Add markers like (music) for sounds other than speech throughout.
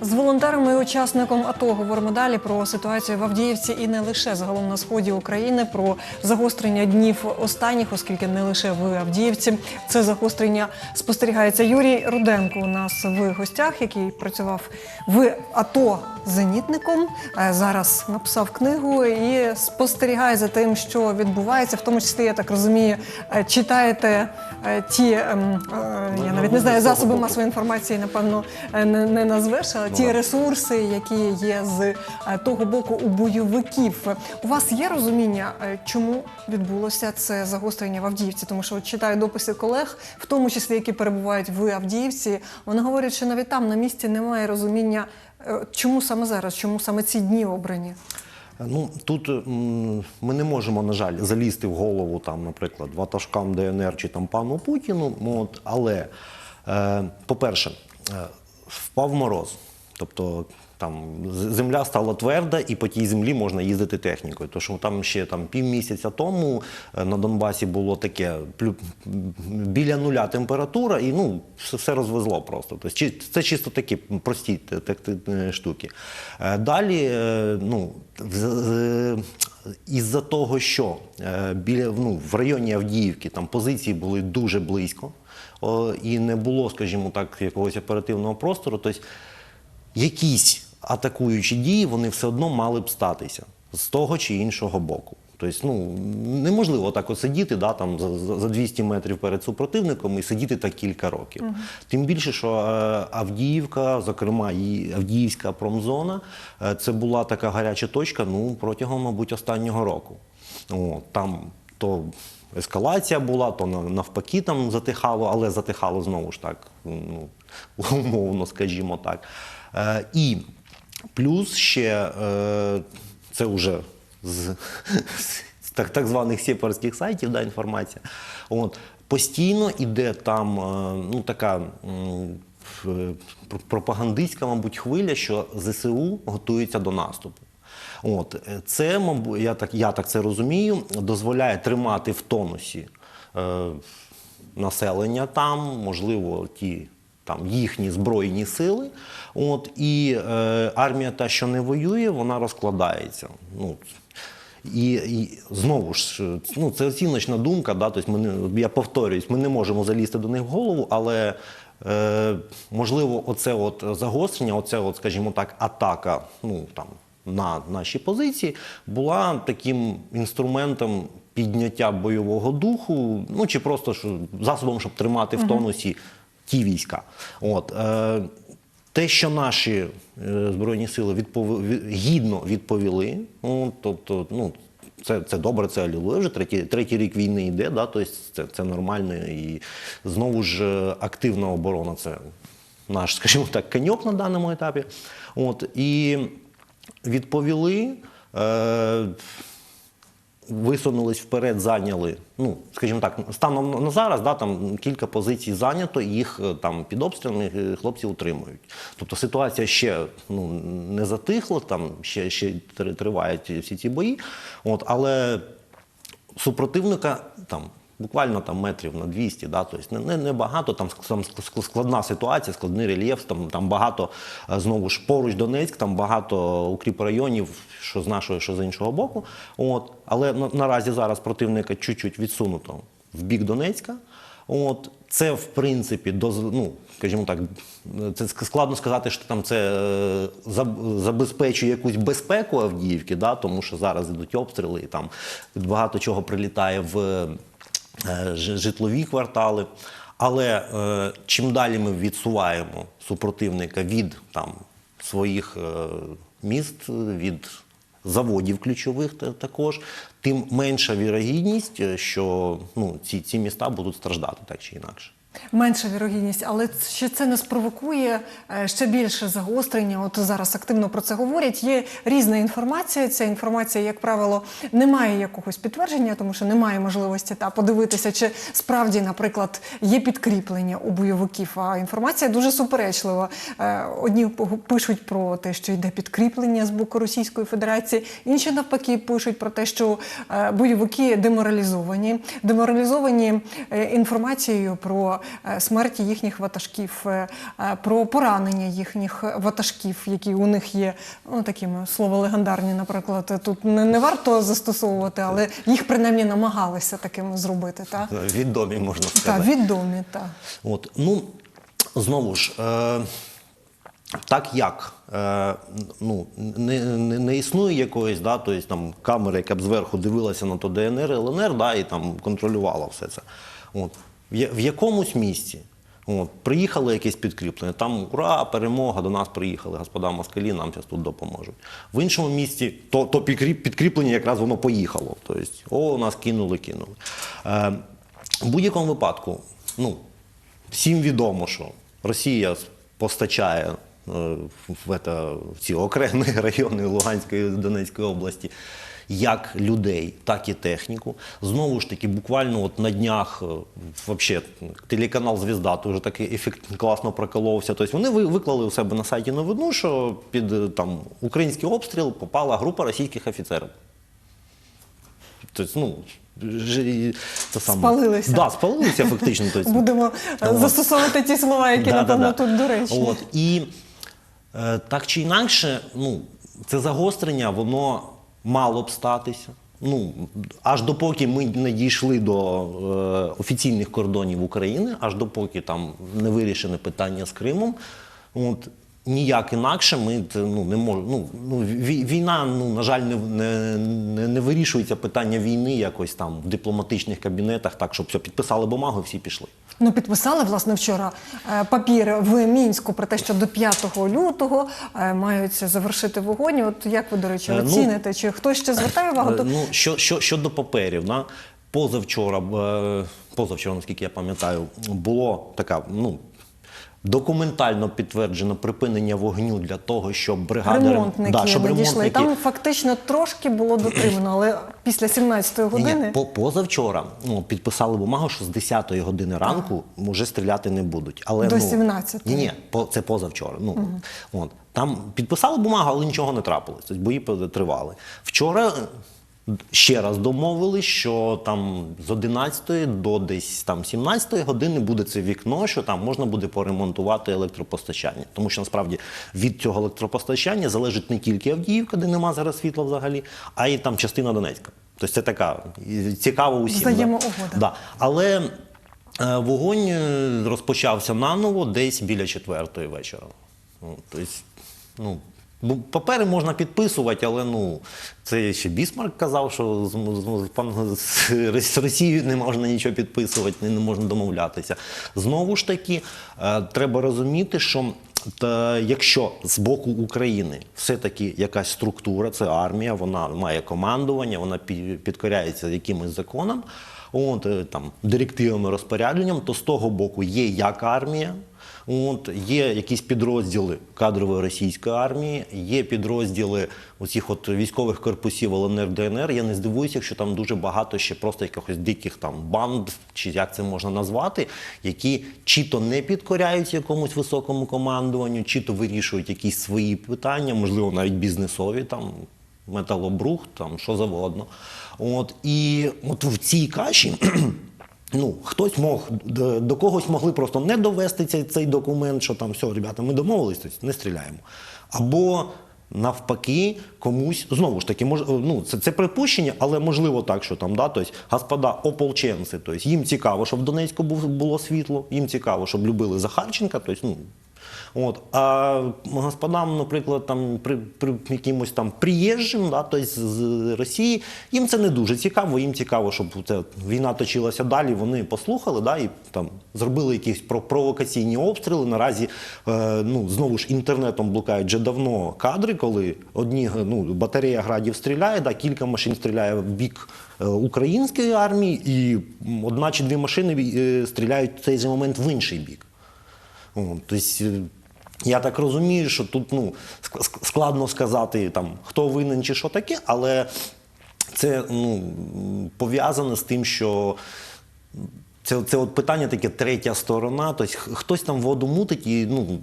З волонтерами і учасником АТО говоримо далі про ситуацію в Авдіївці і не лише загалом на сході України, про загострення днів останніх, оскільки не лише в Авдіївці це загострення спостерігається. Юрій Руденко у нас в гостях, який працював в АТО зенітником. е, Зараз написав книгу і спостерігає за тим, що відбувається. В тому числі, я так розумію, е, читаєте ті, ем, е, я навіть не знаю, засоби масової інформації, напевно, е, не, назвеш, але ті ресурси, які є з е, того боку у бойовиків. У вас є розуміння, е, чому відбулося це загострення в Авдіївці? Тому що от читаю дописи колег, в тому числі які перебувають в Авдіївці. Вони говорять, що навіть там на місці немає розуміння, е, чому саме зараз, чому саме ці дні обрані. Ну тут ми не можемо, на жаль, залізти в голову там, наприклад, ватажкам ДНР чи там пану Путіну. От, але, е, по-перше, е, впав мороз. Тобто там земля стала тверда, і по тій землі можна їздити технікою. Тому що там ще там півмісяця тому е, на Донбасі було таке біля нуля температура, і ну все, розвезло просто. Тобто, це чисто такі прості те- штуки. Е, Далі, е, ну із-за того, що е, біля ну, в районі Авдіївки там позиції були дуже близько, і не було, скажімо так, якогось оперативного простору. Тобто якісь атакуючі дії вони все одно мали б статися з того чи іншого боку. Тобто, ну неможливо так от сидіти да, там, за, за- за 200 метрів перед супротивником і сидіти так кілька років. Тим більше, що е, Авдіївка, зокрема, і Авдіївська промзона, е, це була така гаряча точка ну, протягом, мабуть, останнього року. О, там то ескалація була, то навпаки там затихало, але затихало знову ж так, ну, (laughs) умовно, скажімо так. Е, і плюс ще е, це вже з, так, так званих сепарських сайтів да, інформація. От, постійно іде там е, ну, така. пр- Пропагандистська, мабуть, хвиля, що ЗСУ готується до наступу. От е, це, мабуть, я так, я так це розумію, дозволяє тримати в тонусі е, населення там, можливо, ті там їхні збройні сили. От і е, армія, та, що не воює, вона розкладається. Ну, і, і знову ж, ну, це оціночна думка, да, тобто ми не, я повторююсь, ми не можемо залізти до них в голову, але е, можливо, оце от загострення, оце, от, скажімо так, атака ну, там, на наші позиції була таким інструментом підняття бойового духу, ну чи просто що, засобом, щоб тримати в тонусі ті війська. От, е, те, що наші е, збройні сили відпов... гідно відповіли, ну, тобто, ну, це, це добре, це алілуя. Вже третій, третій рік війни йде, да, тобто це, це нормально. І знову ж е, активна оборона це наш, (laughs) скажімо так, коньок на даному етапі. От, і відповіли. Е, висунулись вперед, зайняли. Ну, скажімо так, станом на зараз, да, там кілька позицій зайнято, їх е, там під обстрілами е, хлопці утримують. Тобто ситуація ще ну, не затихла, там ще, ще тривають всі ці бої. От, але супротивника там. Буквально там метрів на 200, да, тобто не, не, багато, там складна ситуація, складний рельєф, там, там багато, е, знову ж поруч Донецьк, там багато укріпрайонів, що з нашого, що з іншого боку. От. Але на, наразі зараз противника чуть-чуть відсунуто в бік Донецька. От. Це, в принципі, доз, ну, скажімо так, це складно сказати, що там це е, забезпечує якусь безпеку Авдіївки, да, тому що зараз йдуть обстріли і там багато чого прилітає в житлові квартали. Але е, чим далі ми відсуваємо супротивника від там, своїх е, міст, від заводів ключових також, тим менша вірогідність, е, що ну, ці, ці міста будуть страждати так чи інакше. Менша вірогідність, але чи це не спровокує е, ще більше загострення? От зараз активно про це говорять. Є різна інформація. Ця інформація, як правило, не має якогось підтвердження, тому що немає можливості та подивитися, чи справді, наприклад, є підкріплення у бойовиків. А інформація дуже суперечлива. Е, Одні пишуть про те, що йде підкріплення з боку Російської Федерації, інші навпаки пишуть про те, що е, бойовики деморалізовані, деморалізовані інформацією про смерті їхніх ватажків, е, е, про поранення їхніх ватажків, які у них є ну, такими слово легендарні, наприклад, тут не, не варто застосовувати, але їх принаймні намагалися такими зробити. Та? Відомі можна сказати. Так, відомі, так. От, ну, знову ж, е, так як е, ну, не, не, не існує якоїсь да, тобто, там, камери, яка б зверху дивилася на то ДНР, ЛНР да, і там контролювала все це. От, в, якомусь місці от, приїхало якесь підкріплення, там ура, перемога, до нас приїхали, господа москалі, нам зараз тут допоможуть. В іншому місці то, то підкріплення якраз воно поїхало. Тобто, о, нас кинули, кинули. Е, в будь-якому випадку, ну, Всім відомо, що Росія постачає е, в, это, в ці окремі (laughs) райони Луганської і Донецької області як людей, так і техніку. Знову ж таки, буквально от на днях е, вообще, телеканал Звізда дуже такий ефект класно проколовся. Тобто вони виклали у себе на сайті новину, що під е, там, український обстріл попала група російських офіцерів. Тобто, ну, це саме. Спалилися. Да, спалилися фактично. Тобто, Будемо е, От. застосовувати ті слова, які, напевно, Да-да-да. тут доречні. От, і е, так чи інакше, ну, це загострення, воно мало б статися. Ну, аж допоки ми не дійшли до е, офіційних кордонів України, аж допоки там не вирішене питання з Кримом, от, ніяк інакше ми ну, не можемо. Ну, ну, війна, ну, на жаль, не, не, не, вирішується питання війни якось там в дипломатичних кабінетах, так, щоб все, підписали бумагу, всі пішли. Ну, підписали власне вчора е, папір в мінську про те, що до 5 лютого е, мають завершити вогонь. От як ви, до речі, оціните? ну, оціните? Чи хтось ще звертає увагу? Е, Ну, що, що, щодо паперів, на позавчора, е, позавчора, наскільки я пам'ятаю, було така, ну. Документально підтверджено припинення вогню для того, щоб бригада ремонтники да, щоб надійшли? Ремонтники там фактично трошки було дотримано, але після 17-ї години ні, позавчора ну, підписали бумагу, що з 10-ї години ранку вже стріляти не будуть. Але, До ну, 17-ї. Ні, ні, це позавчора. Ну, от, там підписали бумагу, але нічого не трапилось. Тобто бої тривали. Вчора ще раз домовились, що там з 11 до десь там 17 години буде це вікно, що там можна буде поремонтувати електропостачання. Тому що насправді від цього електропостачання залежить не тільки Авдіївка, де нема зараз світла взагалі, а й там частина Донецька. Тобто це така і цікаво усім. да. Взаємоугода. Да. Але е, вогонь е, розпочався наново десь біля четвертої вечора. Ну, Тобто, ну, ну, папери можна підписувати, але ну, це ще Бісмарк казав, що з, Росією не можна нічого підписувати, не, можна домовлятися. Знову ж таки, е, треба розуміти, що та, якщо з боку України все-таки якась структура, це армія, вона має командування, вона пі- підкоряється якимось законам, от, е, там, директивами, розпорядженням, то з того боку є як армія, От, є якісь підрозділи кадрової російської армії, є підрозділи оцих от військових корпусів ЛНР, ДНР. Я не здивуюся, якщо там дуже багато ще просто якихось диких там банд, чи як це можна назвати, які чи то не підкоряються якомусь високому командуванню, чи то вирішують якісь свої питання, можливо, навіть бізнесові там. Металобрух, там що завгодно. От і от в цій каші Ну, хтось мог до, до когось могли просто не довести цей, цей документ, що там все, ребята, ми домовились, тобто не стріляємо. Або навпаки, комусь знову ж таки, мож, ну, це, це припущення, але можливо так, що там, да, тобто, господа ополченці, тобто, їм цікаво, щоб в Донецьку було світло, їм цікаво, щоб любили Захарченка, тобто, ну, От. А господам, наприклад, там при, при якимось там приїжджим, да, тобто з Росії, їм це не дуже цікаво. Їм цікаво, щоб ця війна точилася далі. Вони послухали, да, і там зробили якісь провокаційні обстріли. Наразі е, ну знову ж інтернетом блукають вже давно кадри, коли одні ну, батарея градів стріляє, да, кілька машин стріляє в бік е, української армії, і одна чи дві машини е, стріляють в цей же момент в інший бік. Тобто, е, я так розумію, що тут ну, ск- ск- складно сказати, там, хто винен чи що таке, але це ну, пов'язано з тим, що Це, це от питання таке третя сторона. Тобто хтось там воду мутить і ну,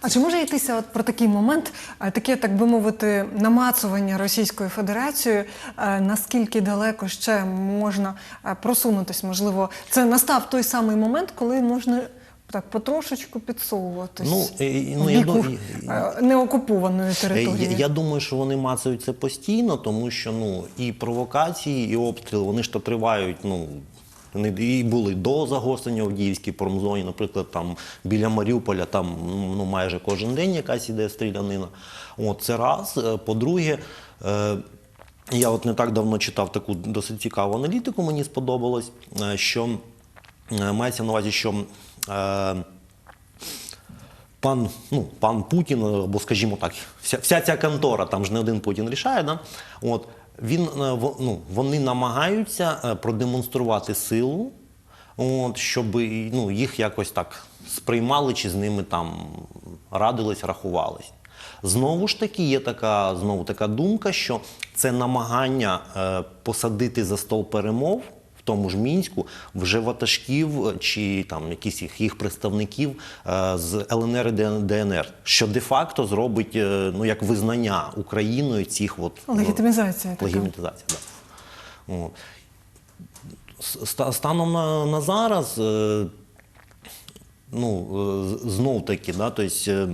А чи може йтися от про такий момент, е, таке, так би мовити, намацування Російською Федерацією, е, наскільки далеко ще можна е, просунутись? Можливо, це настав той самий момент, коли можна так потрошечку підсовуватись Ну, е, ну, я біку дум- е, неокупованої Е, території. Я, я думаю, що вони мацають це постійно, тому що ну і провокації, і обстріли вони ж то тривають. Ну вони і були до загострення в Авдіївській промзоні, наприклад, там біля Маріуполя, там ну майже кожен день якась іде стрілянина. От це раз. Е, По-друге, е, я от не так давно читав таку досить цікаву аналітику, мені сподобалось, е, що е, мається на увазі, що. Е, пан, ну, пан Путін, або, скажімо так, вся, вся ця контора, там ж не один Путін рішає, да? От, він, е, ну, вони намагаються е, продемонструвати силу, от, щоб ну, їх якось так сприймали чи з ними там радились, рахувались. Знову ж таки, є така, знову така думка, що це намагання посадити за стол перемов тому ж мінську вже ватажків е, чи там якісь їх, їх представників е, з ЛНР і ДНР, що де-факто зробить е, ну як визнання Україною цих от ну, Легітимізація легітимізація. Да. От. Станом на, на зараз, ну, знов таки, да, тобто,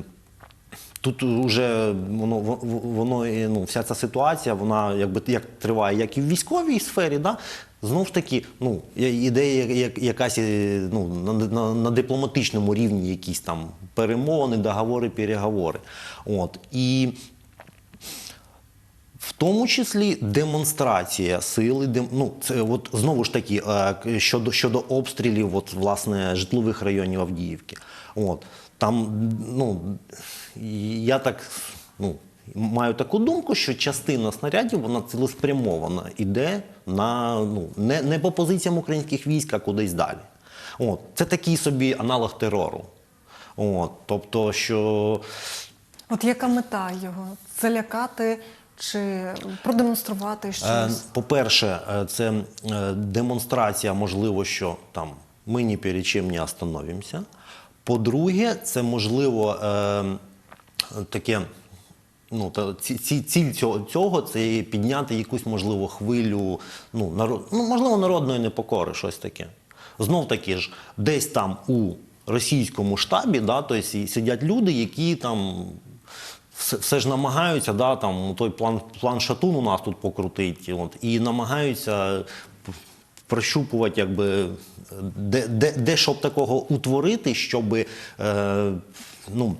тут вже воно, воно, ну, вся ця ситуація, вона якби як триває як і в військовій сфері, да, Знову ж таки, ну, ідея як- якась е, ну, на, на, на дипломатичному рівні якісь там перемовини, договори, переговори. От. І в тому числі демонстрація сили, дем... ну, це от знову ж таки е, щодо, щодо обстрілів от, власне, житлових районів Авдіївки. От, там, ну, я так ну, маю таку думку, що частина снарядів вона цілеспрямована іде на, ну, не, не по позиціям українських військ, а кудись далі. От, це такий собі аналог терору. От, тобто, що От яка мета його? Це лякати чи продемонструвати Е, щось? По-перше, е, це е, демонстрація, можливо, що там ми ні перед чим не остановимося. По-друге, це можливо таке. Ну, та ці, ці, ціль цього, цього це підняти якусь можливо хвилю, ну, народ, ну можливо, народної непокори, щось таке. Знов таки ж, десь там у російському штабі, да, тобто сидять люди, які там все, все ж намагаються, да, там, той план, план шатун у нас тут покрутить, от, і намагаються прощупувати, якби, де, де, де щоб такого утворити, щоб е, ну,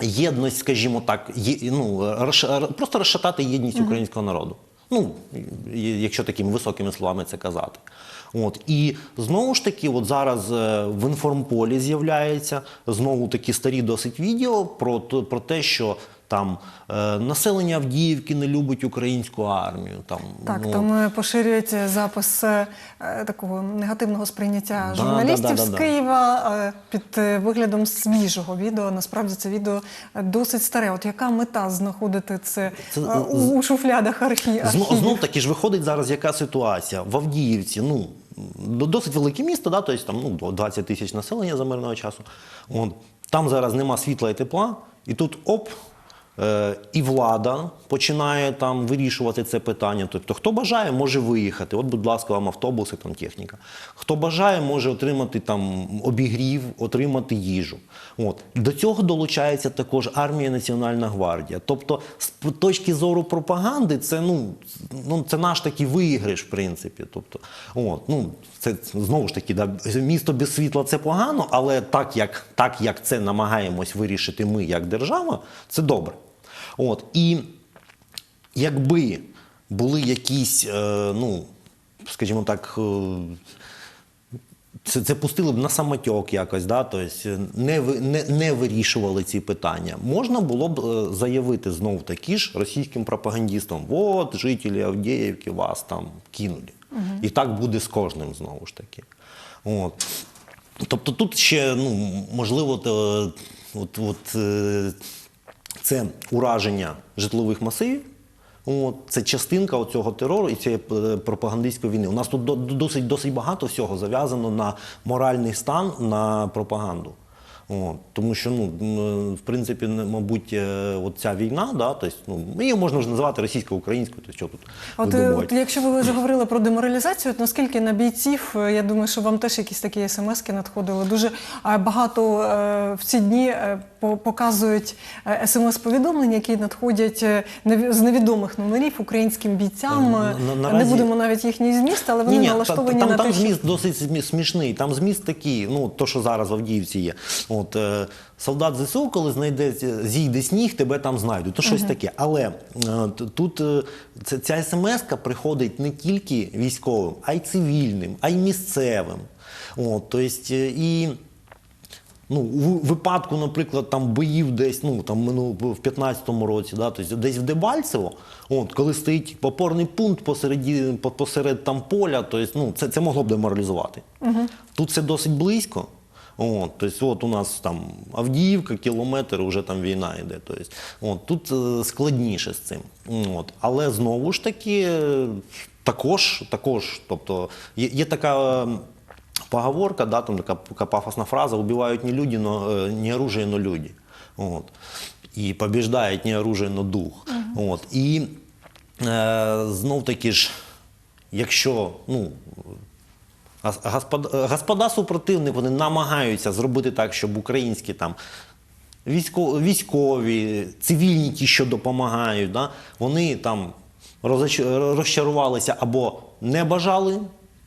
єдність, скажімо так, є, ну, розш- просто розшатати єдність українського народу. Ну, якщо такими високими словами це казати. От. І знову ж таки, от зараз е, в інформполі з'являється знову такі старі досить відео про, про те, що там е, населення Авдіївки не любить українську армію. Там, Так, ну, там е, поширюється запис е, е, такого негативного сприйняття Да, журналістів да, да, з да, да. Києва е, під виглядом свіжого відео. Насправді це відео досить старе. От яка мета знаходити це, Це, е, у, у шуфлядах архі... Архівів? знов таки ж виходить зараз яка ситуація в Авдіївці. Ну досить велике місто, да, тобто там ну, до 20 тисяч населення за мирного часу. От, там зараз нема світла і тепла, і тут оп. Е, і влада починає там вирішувати це питання. Тобто, хто бажає, може виїхати. От, будь ласка, вам автобуси, там техніка. Хто бажає, може отримати там обігрів, отримати їжу. От до цього долучається також армія Національна гвардія. Тобто, з точки зору пропаганди, це ну, ну це наш такий виграш, в принципі. Тобто, от, ну це знову ж таки, да, місто без світла це погано, але так як, так як це намагаємось вирішити ми як держава, це добре. От і якби були якісь, е, ну скажімо так. е, це, це пустили б на самотьок якось, да? тобто не, не, не вирішували ці питання. Можна було б заявити знов таки ж російським пропагандистам: от жителі Авдіївки вас там кинули. І так буде з кожним знову ж таки. От. Тобто тут ще, ну, можливо, от, от, це ураження житлових масивів. От, це частинка цього терору і цієї е, пропагандистської війни. У нас тут досить, досить багато всього зав'язано на моральний стан, на пропаганду. От, тому що, ну, в принципі, мабуть, е, от ця війна, да, тобто, ну, її можна вже називати російсько-українською, то що тут От, е, от якщо ви заговорили про деморалізацію, от наскільки на бійців, я думаю, що вам теж якісь такі смски надходили. Дуже багато в ці дні показують смс-повідомлення, які надходять е, з невідомих номерів українським бійцям. Е, Е, Не будемо навіть їхній зміст, але вони Ні-ні, налаштовані там, на там те, що зміст досить смішний. Там зміст такий, ну то, що зараз в Авдіївці є. От е, солдат ЗСУ, коли знайде зійде сніг, тебе там знайдуть. То щось таке. Але е, тут е, ця, смс-ка приходить не тільки військовим, а й цивільним, а й місцевим. От, то есть, е, і Ну, у випадку, наприклад, там боїв десь, ну там минуло в 15-му році, да, тобто десь в Дебальцево, от, коли стоїть опорний пункт посереді, посеред там поля, тобто, ну, це, це могло б деморалізувати. Тут це досить близько. От, тобто, от у нас там Авдіївка, кілометр, вже там війна йде. Тобто, от, тут е, складніше з цим. От. Але знову ж таки, також, також тобто, є, є така. Поговорка, да, там такая, такая пафосная фраза, убивают не люди, но, э, не оружие, но люди. Вот. І побіждають не оружие, но дух. От. І е, знов таки ж, якщо ну, господа, господа супротивник вони намагаються зробити так, щоб українські там військові, цивільні ті, що допомагають, да, вони там розчарувалися або не бажали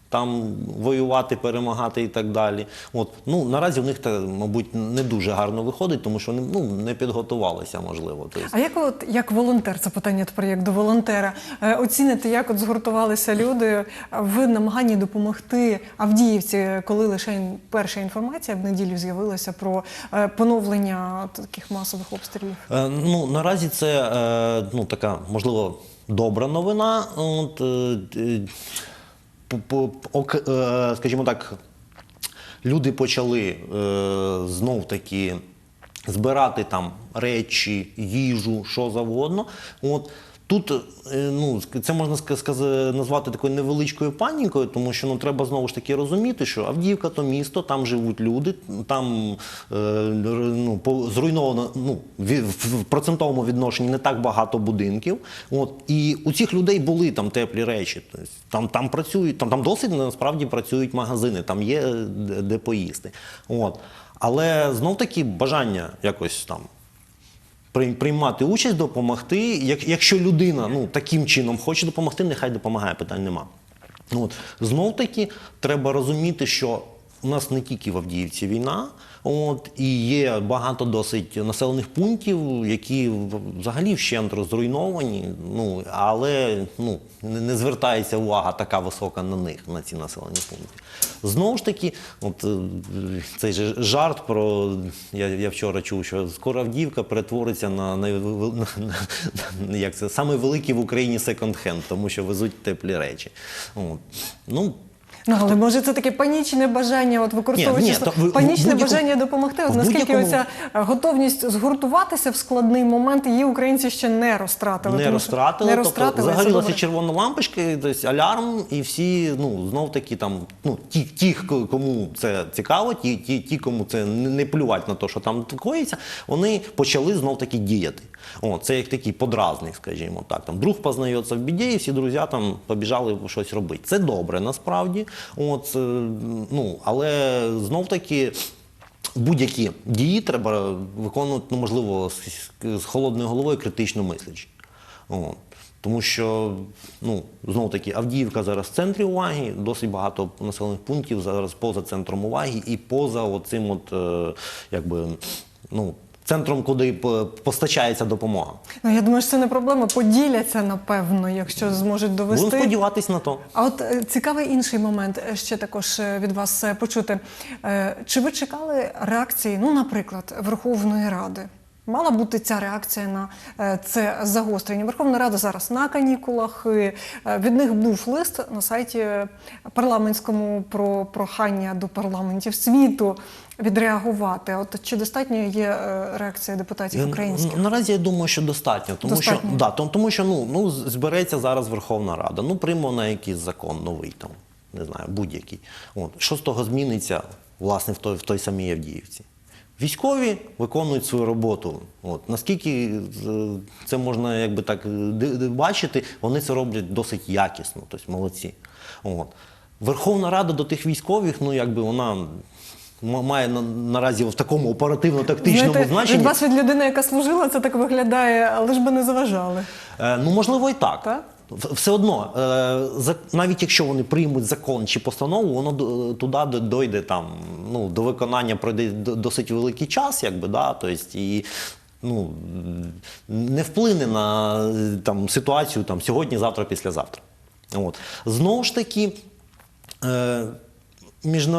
там воювати, перемагати і так далі. От, ну, наразі в них, та, мабуть, не дуже гарно виходить, тому що вони ну, не підготувалися, можливо. Тобто, А як от як волонтер, це питання тепер як до волонтера, е, оціните, як от згуртувалися люди в намаганні допомогти Авдіївці, коли лише перша інформація в неділю з'явилася про е, поновлення таких масових обстрілів? Е, Ну, наразі це е, ну, така, можливо, добра новина. От, е, е, скажімо так, люди почали е, знов таки збирати там речі, їжу, що завгодно. От. Тут е, ну, це можна назвати такою невеличкою панікою, тому що ну, треба знову ж таки розуміти, що Авдіївка то місто, там живуть люди, там е, ну, зруйновано ну, в процентовому відношенні не так багато будинків. От, і у цих людей були там теплі речі. Там, там працюють, там, там досить насправді працюють магазини, там є е, де, поїсти. От. Але знов таки бажання якось там приймати участь, допомогти. Як, якщо людина ну, таким чином хоче допомогти, нехай допомагає, питань нема. Ну, От. Знов таки треба розуміти, що у нас не тільки в Авдіївці війна, от, і є багато досить населених пунктів, які взагалі вщент зруйновані, ну, але ну, не, не звертається увага така висока на них, на ці населені пункти. Знову ж таки, от, е, цей же жарт про я, я вчора чув, що скоро Авдіївка перетвориться на, на, на, на як це саме великий в Україні секонд-хенд, тому що везуть теплі речі. От. Ну, Ну, але може це таке панічне бажання, от використовуючи Ні, ні, то панічне бажання допомогти. От наскільки оця е, готовність згуртуватися в складний момент її українці ще не розтратили. не розтратили, тобто загорілася червона лампочка, тобто алярм, і всі ну знов таки там ну ті, ті, ко- кому це цікаво, ті, ті, ті, кому це не, не плювать на те, що там коїться, вони почали знов таки діяти. О, це як такий подразник, скажімо так. Там друг познається в біді, і всі друзі там побіжали щось робити. Це добре насправді. От, е, ну, але знов таки. Будь-які дії треба виконувати, ну, можливо, з, холодною головою критично мислячи. Тому що, ну, знову таки, Авдіївка зараз в центрі уваги, досить багато населених пунктів зараз поза центром уваги і поза оцим от, е, якби, ну, центром, куди постачається допомога. Ну, я думаю, що це не проблема. Поділяться, напевно, якщо зможуть довести. Будемо сподіватись на то. А от е, цікавий інший момент е, ще також е, від вас почути. Чи ви чекали реакції, ну, наприклад, Верховної Ради? мала бути ця реакція на це загострення. Верховна Рада зараз на канікулах. Від них був лист на сайті парламентському про прохання до парламентів світу відреагувати. От чи достатньо є е, реакція депутатів українських? Наразі я думаю, що достатньо, тому Достатньо. що да, тому, тому що ну, ну збереться зараз Верховна Рада. Ну прийме на якийсь закон новий там, не знаю, будь-який. От що з того зміниться власне в той в той самій Авдіївці? Військові виконують свою роботу. От наскільки е, це можна якби так е, бачити, вони це роблять досить якісно, тобто молодці. От. Верховна Рада до тих військових, ну якби вона має на, наразі в такому оперативно-тактичному Знаєте, значенні. від вас від людини, яка служила, це так виглядає, але ж би не заважали. Е, Ну, можливо, і так. Так? Все одно, е, за- навіть якщо вони приймуть закон чи постанову, воно до- туди до- дойде там, ну, до виконання пройде досить великий час, якби, да, тобто, і ну, не вплине на там, ситуацію там, сьогодні, завтра, післязавтра. От. Знову ж таки, е,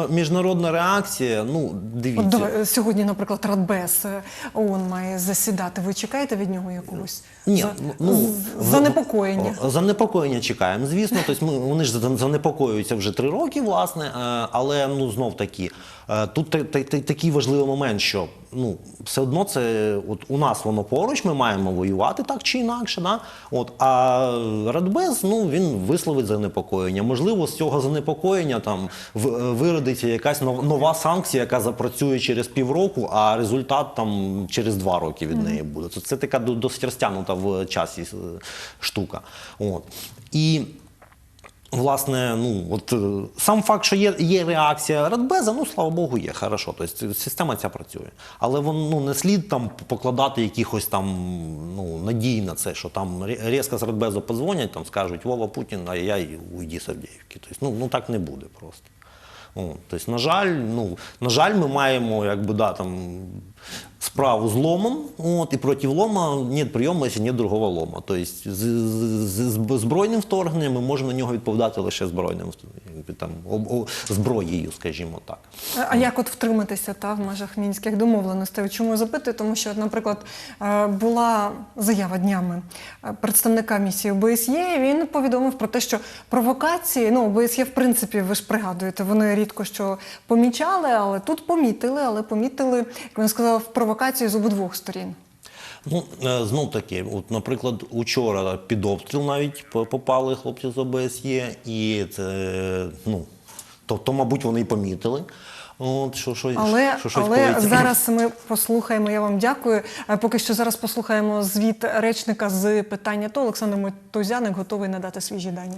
міжнародна реакція, ну, дивіться. От сьогодні, наприклад, Радбез е, ООН має засідати. Ви чекаєте від нього якогось Ні, за- ну, занепокоєння? Занепокоєння чекаємо, звісно. Тобто ми, вони ж занепокоюються вже три роки, власне. е, Але ну знов таки, е, тут та- та- та- такий важливий момент, що ну все одно це от у нас воно поруч, ми маємо воювати так чи інакше. Да? От, а Радбез ну, він висловить занепокоєння. Можливо, з цього занепокоєння там в- е, виродиться якась нова санкція, яка запрацює через півроку, а результат там через два роки від неї буде. Це, це така досить розтягнута в часі е, штука. От. І Власне, ну от е, сам факт, що є, є реакція Радбеза, ну слава Богу, є хорошо. Тобто система ця працює. Але вон, ну, не слід там покладати якихось там ну, надій на це, що там різко з Радбезу подзвонять, там скажуть Вова Путін, а я й уйди з Авдіївки. Тобто, ну, ну так не буде просто. Тобто, на жаль, ну, на жаль, ми маємо якби, да, там, справу з ломом, от, і проти лома нет прийому, якщо нет другого лома. Тобто з, з, з, з збройним вторгненням ми можемо на нього відповідати лише збройним там, об, о, зброєю, скажімо так. А як от втриматися та в межах мінських домовленостей? Чому запитую? Тому що, наприклад, е, була заява днями е, представника місії ОБСЄ. і Він повідомив про те, що провокації, ну ОБСЄ, в принципі, ви ж пригадуєте, вони рідко що помічали, але тут помітили, але помітили, як він сказав, провокації з обидвох сторін. Ну, е, знов таки, от, наприклад, учора під обстріл навіть попали хлопці з ОБСЄ, і це, ну, то, то мабуть, вони і помітили. От, що, що, Але, що щось але зараз ми послухаємо. Я вам дякую. Е, Поки що зараз послухаємо звіт речника з питання. То Олександр Мотузяник готовий надати свіжі дані.